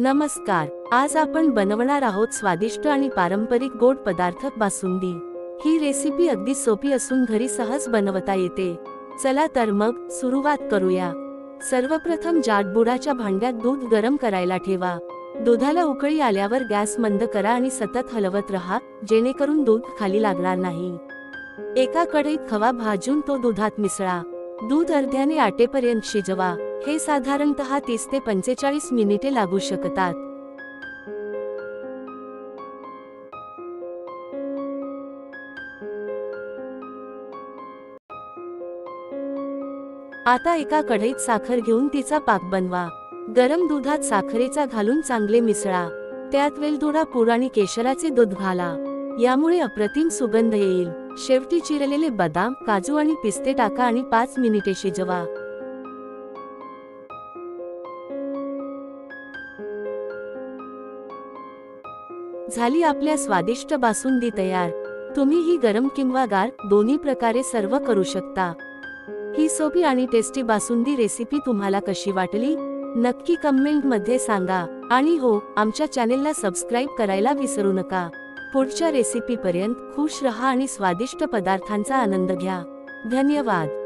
नमस्कार. आज आपण बनवणार आहोत स्वादिष्ट आणि पारंपरिक गोड पदार्थ बासुंदी. ही रेसिपी अगदी सोपी असून घरी सहज बनवता येते. चला तर मग सुरुवात करूया. सर्वप्रथम जाटबुडाच्या भांड्यात दूध गरम करायला ठेवा. दुधाला उकळी आल्यावर गॅस मंद करा आणि सतत हलवत रहा जेणेकरून दूध खाली लागणार नाही. एका कढईत खवा भाजून तो दुधात मिसळा. दूध अर्ध्याने आटेपर्यंत शिजवा. हे साधारणतः तीस ते पंचेचाळीस मिनिटे लागू शकतात. आता एका कढईत साखर घेऊन तिचा पाक बनवा. गरम दुधात साखरेचा घालून चांगले मिसळा. त्यात वेलदोडा पूड आणि केशराचे दूध घाला. यामुळे अप्रतिम सुगंध येईल. शेवटी चिरलेले बदाम काजू आणि पिस्ते टाका आणि पाच मिनिटे शिजवा. झाली आपल्या स्वादिष्ट बासुंदी तयार. तुम्ही ही गरम किंवा गार दोन्ही प्रकारे सर्व करू शकता. ही सोपी आणि टेस्टी बासुंदी रेसिपी तुम्हाला कशी वाटली? नक्की कमेंटमध्ये सांगा. आणि हो आमच्या चॅनेलला सबस्क्राईब करायला विसरू नका. पुढच्या रेसिपीपर्यंत खुश रहा आणि स्वादिष्ट पदार्थांचा आनंद घ्या. धन्यवाद.